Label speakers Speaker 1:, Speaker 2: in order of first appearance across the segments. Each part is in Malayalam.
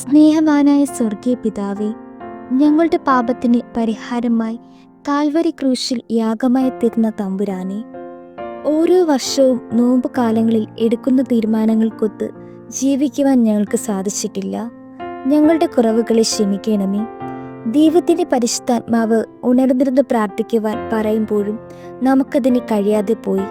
Speaker 1: സ്നേഹവാനായ സ്വർഗീയ പിതാവേ ഞങ്ങളുടെ പാപത്തിന് പരിഹാരമായി കാൽവരി ക്രൂശിൽ യാഗമായി തീർന്ന തമ്പുരാനെ ഓരോ വർഷവും നോമ്പ് കാലങ്ങളിൽ എടുക്കുന്ന തീരുമാനങ്ങൾക്കൊത്ത് ജീവിക്കുവാൻ ഞങ്ങൾക്ക് സാധിച്ചിട്ടില്ല. ഞങ്ങളുടെ കുറവുകളെ ക്ഷമിക്കണമേ. ദൈവത്തിന്റെ പരിശുദ്ധാത്മാവ് ഉണർന്നിരുന്ന് പ്രാർത്ഥിക്കുവാൻ പറയുമ്പോഴും നമുക്കതിന് കഴിയാതെ പോയി.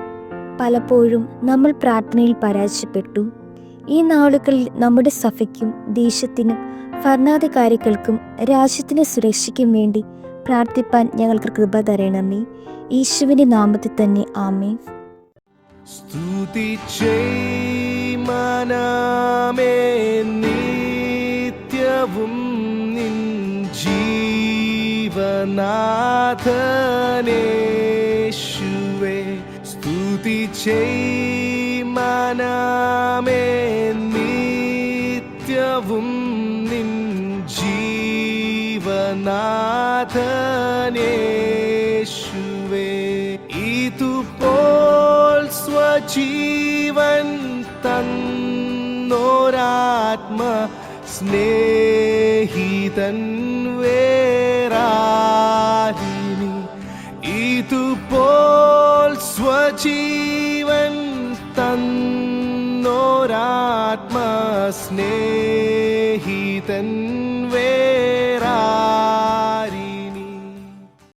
Speaker 1: പലപ്പോഴും നമ്മൾ പ്രാർത്ഥനയിൽ പരാജയപ്പെട്ടു. ഈ നാളുകളിൽ നമ്മുടെ സഭയ്ക്കും ദേശത്തിനും ഭരണാധികാരികൾക്കും രാജ്യത്തിന്റെ സുരക്ഷയ്ക്കും വേണ്ടി പ്രാർത്ഥിപ്പാൻ ഞങ്ങൾക്ക് കൃപ തരണമേ. യേശുവിന്റെ നാമത്തിൽ തന്നെ ആമേ
Speaker 2: സ്തുതി മനമേ നിത്യവും നിൻ ജീവനാഥനേശുവേ. സ്തുതി മനമേ നിത്യവും നിൻ ജീവനാഥനേശുവേ. ഇതുപോൽ സ്വജീവൻ തന്നോരാത്മ സ്നേഹിതൻ വേറാരിനി. ഇതുപോൽ സ്വജീവൻ തന്നോരാത്മ സ്നേഹിതൻ വേ